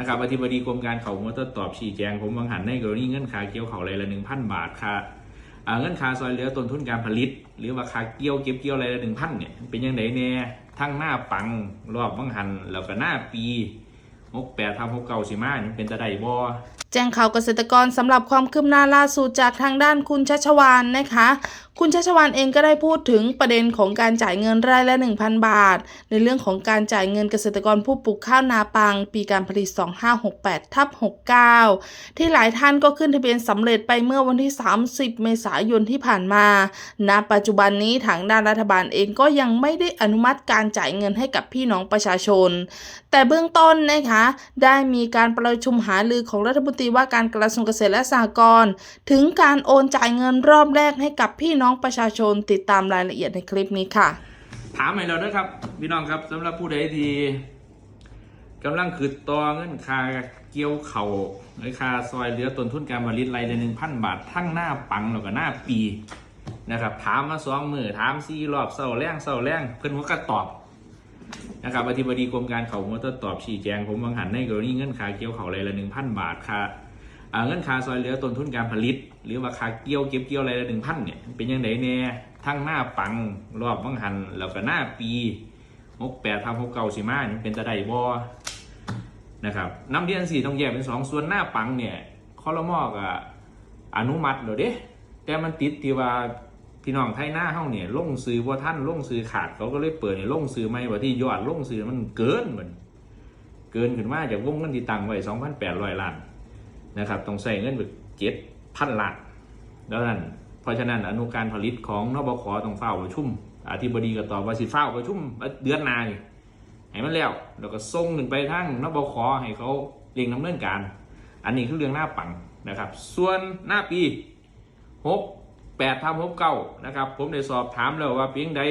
นะครับอธิบดีกรมการเขาหัวต้นตอบชี้แจงผมวังหันในกรณีเงินขาเกี่ยวเขาไรละหนึ่งพันบาทค่าอ่าเงินคาซอยเหลือต้นทุนการผลิต หรือว่าคาเกี่ยวเก็บเกี่ยวอะไรละหนึ่งพันเนี่ยเป็นยังไงแน่ทั้งหน้าปังรอบวังหันแล้วก็หน้าปีหกแปดทำหกเก่าสิมาเป็นตะไดบ่ แจ้งข่าวเกษตรกรสำหรับความคืบหน้าล่าสุดจากทางด้านคุณชัชวานนะคะ คุณชัชวานเองก็ได้พูดถึงประเด็นของการจ่ายเงินรายละ 1,000 บาท ในเรื่องของการจ่ายเงินเกษตรกรผู้ปลูกข้าวนาปัง ปีการผลิต 2568ทับ69 ที่หลายท่านก็ขึ้นทะเบียนสำเร็จไปเมื่อวันที่ 30 เมษายนที่ผ่านมาณปัจจุบันนี้ทางด้านรัฐบาลเองก็ยังไม่ได้อนุมัติการจ่ายเงินให้กับพี่น้องประชาชน แต่เบื้องต้นนะคะได้มีการประชุมหารือของรัฐมนตรีว่าการกระทรวงเกษตรและสหกรณ์ถึงการโอนจ่ายเงินรอบแรกให้กับพี่น้องประชาชนติดตามรายละเอียดในคลิปนี้ค่ะ ถามให้เราด้วยครับ พี่น้องครับสำหรับผู้ใดที่กำลังคืดตอเงินคาเกี่ยวเข่าหรือคาซอยเหลือต้นทุนการผลิตรายละหนึ่งพันบาททั้งหน้าปังแล้วก็หน้าปีนะครับถามมาสองมือถามสี่รอบเศร้าแรงเศร้าแรงเพิ่อนหัวก็ตอบ นะครับอธิบดีกรมการเขาหัวต้นตอบชี้แจงผมวังหันในกรณีเงินค่าเกี่ยวเข่ารายละหนึ่งพันบาทค่าอ่าเงินค่าซอยเหลือต้นทุนการผลิต หรือว่าค่าเกี่ยวเก็บเกี่ยวรายละหนึ่งพันเนี่ยเป็นยังไงแน่ทั้งหน้าปังรอบวังหันแล้วก็หน้าปีหกแปดทำหกเก้าสิมานเป็นตะไดบ่นะครับน้ำเดียนสี่ต้องแยกเป็นสองส่วนหน้าปังเนี่ยคอรมอกอะอนุมัติเดี๋ยวเด้แต่มันติดที่ว่า พี่น้องไทยหน้าเฮาเนี่ยลงซื้อว่าท่านลงซื้อขาดเขาก็เลยเปิดเนี่ยลงซื้อไม่ว่าที่ยอดลงซื้อมันเกินเหมือนเกินขึ้นมาจากวงเงินที่ตังไว้2,800ล้านนะครับต้องใส่เงินไปเจ็ดพันล้านแล้วนั่นเพราะฉะนั้นอนุการผลิตของนบคต้องเฝ้าประชุมอธิบดีก็ตอบว่าสิเฝ้าประชุมเดือนหน้านี่ให้มันแล้วแล้วก็ส่งขึ้นไปทั้งนบคให้เขาเรียงดำเนินการ อันนี้คือเรื่องหน้าปังนะครับ ส่วนหน้าปีหก แปดทำหกเก้านะครับ ผมได้สอบถามแล้วว่าเพียงใด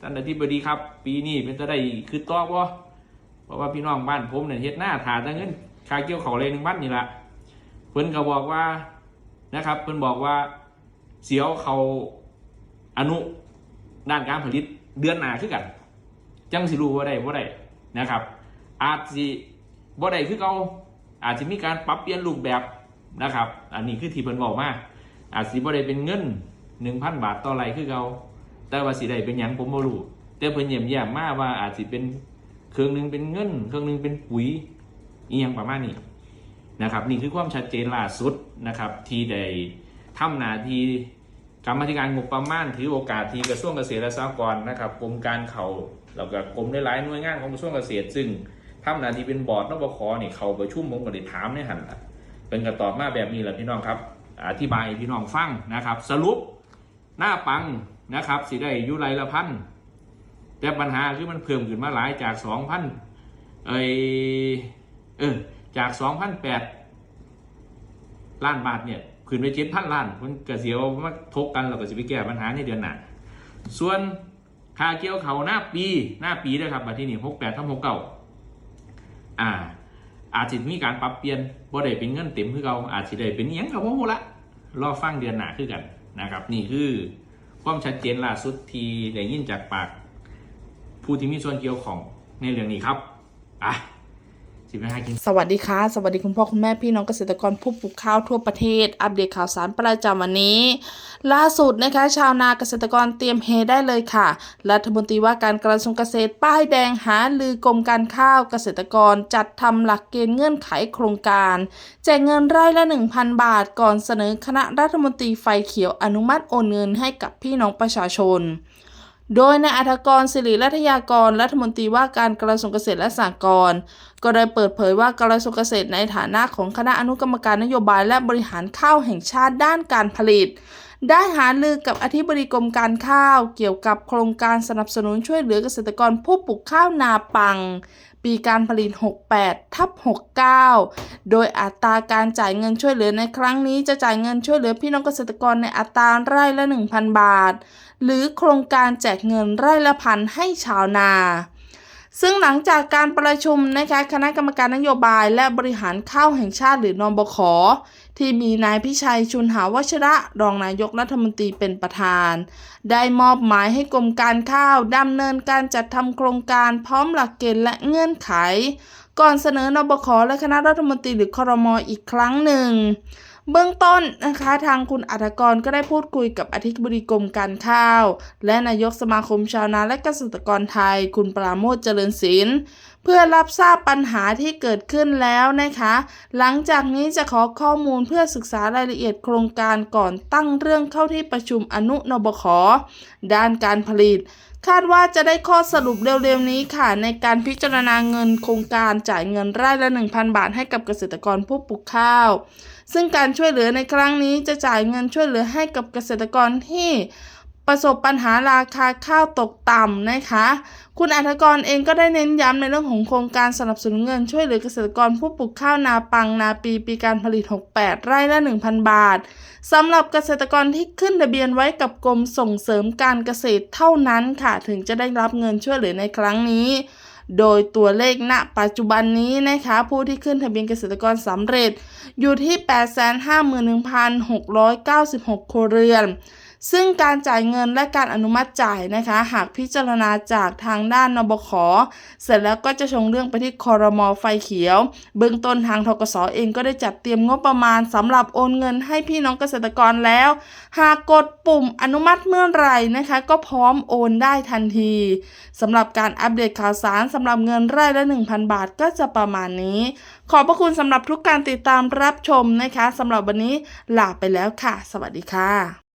ท่านอธิบดีครับ ปีนี้เป็นจะได้คือต่อบ่เพราะว่าพี่น้องบ้านผมเนี่ยเฮ็ดหน้าถาแต่เงินค่าเกี่ยวเขาเลยหนึ่งบ้านนี่ละเพิ่นก็บอกว่านะครับ เพิ่นบอกว่าเสียวเขาอนุด้านการผลิตเดือนหน้าคือกัน จังสิรู้ว่าได้ว่าได้นะครับ อาจสิบ่ได้คือเขาอาจจะมีการปรับเปลี่ยนรูปแบบนะครับ อันนี้คือที่เพิ่นบอกมาอาจสิบ่ได้เป็นเงิน 1,000บาทต่อไรคือเขาแต่ว่าสิได้เป็นหยังผมบ่รู้แต่เพิ่นเยี่ยมแย้มมาว่าอาจสิเป็นเครื่องหนึงเป็นเงิน เครื่องหนึงเป็นปุ๋ยอีหยังประมาณนี้นะครับนี่คือความชัดเจนล่าสุดนะครับที่ได้ทำหน้าที่กรรมธิการงบประมาณถือโอกาสที่กระทรวงเกษตรและสหกรณ์นะครับกรมการเขาแล้วก็กรมหลายหน่วยงานของกระทรวงเกษตร ซึ่งทำหน้าที่เป็นบอร์ดนบคนี่เขาประชุมผมก็ได้ถามในหันละเป็นกระตอบมาแบบนี้แหละพี่น้องครับ อธิบายพี่น้องฟังนะครับ สรุป หน้าปังนะครับสิได้อยุไรละพันแต่ปัญหาคือมันเพิ่มขึ้นมาหลายจากสองพันเอยเออจากสองพันแปดล้านบาทเนี่ยขึ้นไปเจ็ดพันล้านมันก็เสียวมาทกกันเราก็จะไปแก้ปัญหาในเดือนหน้าส่วนคาเกี่ยวเขาหน้าปีหน้าปีด้วยครับบัดที่นี่หกแปดทั้งหกเก้าอ่า อาจจะมีการปรับเปลี่ยนบ่ได้เป็นเงินเต็มคือเก่าอาจจะได้เป็นเอิหยังกับว่าหูละรอฟังเดือนหน้าคือกัน นะครับ นี่คือความชัดเจนล่าสุดที่ได้ยินจากปาก ผู้ที่มีส่วนเกี่ยวของในเรื่องนี้ครับอะ สิบห้ากินสวัสดีค่ะ สวัสดีคุณพ่อคุณแม่พี่น้องเกษตรกรผู้ปลูกข้าวทั่วประเทศ อัปเดตข่าวสารประจำวันนี้ ล่าสุดนะคะ ชาวนาเกษตรกรเตรียมเฮได้เลยค่ะ รัฐมนตรีว่าการกระทรวงเกษตรป้ายแดงหาลือกรมการข้าวเกษตรกรจัดทำหลักเกณฑ์เงื่อนไขโครงการ แจกเงินไร่ละ 1,000 บาท ก่อนเสนอคณะรัฐมนตรีไฟเขียวอนุมัติโอนเงินให้กับพี่น้องประชาชน โดยนายอัธกรศิริรัตยากรรัฐมนตรีว่าการกระทรวงเกษตรและสหกรณ์ก็ได้เปิดเผยว่ากระทรวงเกษตรในฐานะของคณะอนุกรรมการนโยบายและบริหารข้าวแห่งชาติด้านการผลิต ได้หารือกับอธิบดีกรมการข้าว เกี่ยวกับโครงการสนับสนุนช่วยเหลือเกษตรกรผู้ปลูกข้าวนาปัง ปีการผลิต 68 ทับ 69 โดยอัตราการจ่ายเงินช่วยเหลือในครั้งนี้จะจ่ายเงินช่วยเหลือพี่น้องเกษตรกรในอัตราไร่ละ 1,000 บาท หรือโครงการแจกเงินไร่ละพันให้ชาวนา ซึ่งหลังจากการประชุมนะคะคณะกรรมการนโยบายและบริหารข้าวแห่งชาติหรือนบขที่มีนายพิชัยชุนหาวชระรองนายกรัฐมนตรีเป็นประธาน ได้มอบหมายให้กรมการข้าวดำเนินการจัดทำโครงการพร้อมหลักเกณฑ์และเงื่อนไข ก่อนเสนอนบขและคณะรัฐมนตรีหรือครมอีกครั้งหนึ่ง เบื้องต้นนะคะทางคุณอัธกรก็ได้พูดคุยกับอธิบดีกรมการข้าว และนายกสมาคมชาวนาและเกษตรกรไทย คุณปราโมทเจริญศิลป์เพื่อรับทราบปัญหาที่เกิดขึ้นแล้วนะคะ หลังจากนี้จะขอข้อมูลเพื่อศึกษารายละเอียดโครงการก่อนตั้งเรื่องเข้าที่ประชุมอนุนบขด้านการผลิต คาดว่าจะได้ข้อสรุปเร็วๆนี้ค่ะ ในการพิจารณาเงินโครงการจ่ายเงินไร่ละ 1,000 บาทให้กับเกษตรกรผู้ปลูกข้าว ซึ่งการช่วยเหลือในครั้งนี้จะจ่ายเงินช่วยเหลือให้กับเกษตรกรที่ประสบปัญหาราคาข้าวตกต่ำนะคะ คุณอัธกรเองก็ได้เน้นย้ำในเรื่องของโครงการสนับสนุนเงินช่วยเหลือเกษตรกรผู้ปลูกข้าวนาปังนาปีปีการผลิต 68 ไร่ละ 1,000 บาทสำหรับเกษตรกรที่ขึ้นทะเบียนไว้กับกรมส่งเสริมการเกษตรเท่านั้นค่ะ ถึงจะได้รับเงินช่วยเหลือในครั้งนี้ โดยตัวเลขณปัจจุบันนี้นะคะผู้ที่ขึ้นทะเบียนเกษตรกรสำเร็จอยู่ที่ 851,696 ครัวเรือน ซึ่งการจ่ายเงินและการอนุมัติจ่ายนะคะ หากพิจารณาจากทางด้านนบข เสร็จแล้วก็จะชงเรื่องไปที่คอรมอไฟเขียว เบื้องต้นทางทกสเองก็ได้จัดเตรียมงบประมาณสำหรับโอนเงินให้พี่น้องเกษตรกรแล้ว หากกดปุ่มอนุมัติเมื่อไหร่นะคะ ก็พร้อมโอนได้ทันทีสำหรับการอัปเดตข่าวสารสำหรับเงินไร่ละ 1,000 บาทก็จะประมาณนี้ ขอบพระคุณสำหรับทุกการติดตามรับชมนะคะสำหรับวันนี้ลาไปแล้วค่ะ สวัสดีค่ะ